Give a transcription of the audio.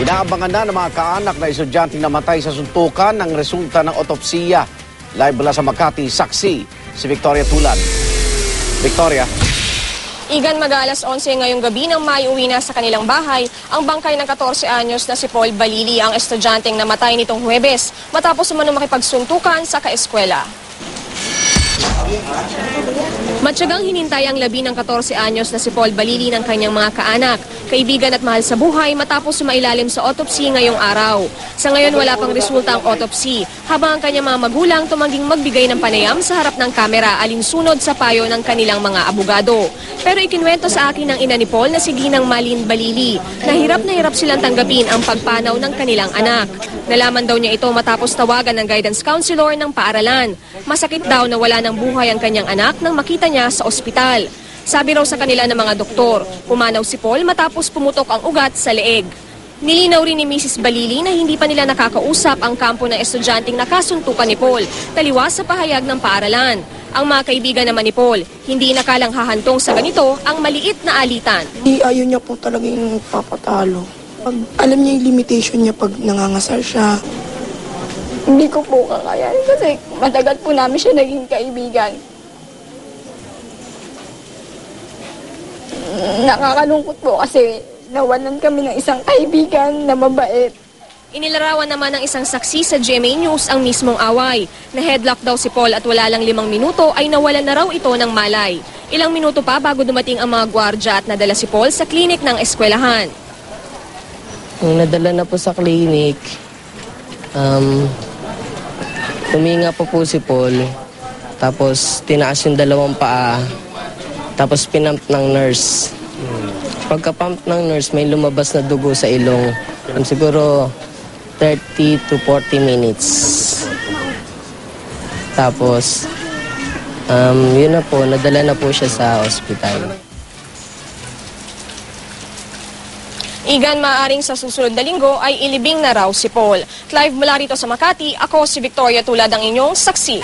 Inaabangan na ng mga kaanak na estudyanteng namatay sa suntukan ng resulta ng otopsiya. Live mula sa Makati, saksi si Victoria Tulan. Victoria. Igan mag-alas 11 ngayong gabi nang maiuwi na sa kanilang bahay ang bangkay ng 14 anyos na si Paul Balili ang estudyanteng namatay nitong Huwebes matapos umano makipagsuntukan sa kaeskwela. Matyagang hinintay ang labi ng 14 anyos na si Paul Balili ng kanyang mga kaanak, kaibigan at mahal sa buhay matapos sumailalim sa autopsy ngayong araw. Sa ngayon wala pang resulta ang autopsy, habang ang kanyang mga magulang tumanging magbigay ng panayam sa harap ng kamera alinsunod sa payo ng kanilang mga abogado. Pero ikinwento sa akin ng ina ni Paul na si Ginang Malin Balili na hirap na hirap silang tanggapin ang pagpanaw ng kanilang anak. Nalaman daw niya ito matapos tawagan ng guidance counselor ng paaralan. Masakit daw na wala ng buhay ang kanyang anak nang makita niya sa ospital. Sabi raw sa kanila ng mga doktor, pumanaw si Paul matapos pumutok ang ugat sa leeg. Nilinaw rin ni Mrs. Balili na hindi pa nila nakakausap ang kampo ng estudyanteng nakasuntukan ni Paul, taliwas sa pahayag ng paaralan. Ang mga kaibigan naman ni Paul, hindi nakalang hahantong sa ganito ang maliit na alitan. Di ayaw niya po talaga yung papatalo. Pag alam niya yung limitation niya pag nangangasar siya, Hindi ko po kakayanin kasi matagal po namin siya naging kaibigan. Nakakalungkot po kasi nawalan kami ng isang kaibigan na mabait. Inilarawan naman ng isang saksi sa GMA News ang mismong away. Na headlock daw si Paul at wala lang limang minuto ay nawalan na raw ito ng malay. Ilang minuto pa bago dumating ang mga gwardya at nadala si Paul sa klinik ng eskwelahan. Nung nadala na po sa clinic, um, tuminga po po si Paul. Tapos tinaas yung dalawang paa. Tapos pinamp ng nurse. Pagka-pump ng nurse, may lumabas na dugo sa ilong. Um, siguro 30 to 40 minutes. Tapos, um, yun na po, nadala na po siya sa ospital. Igan maaring sa susunod na linggo ay ilibing na raw si Paul. Live mula rito sa Makati, ako si Victoria tulad ang inyong saksi.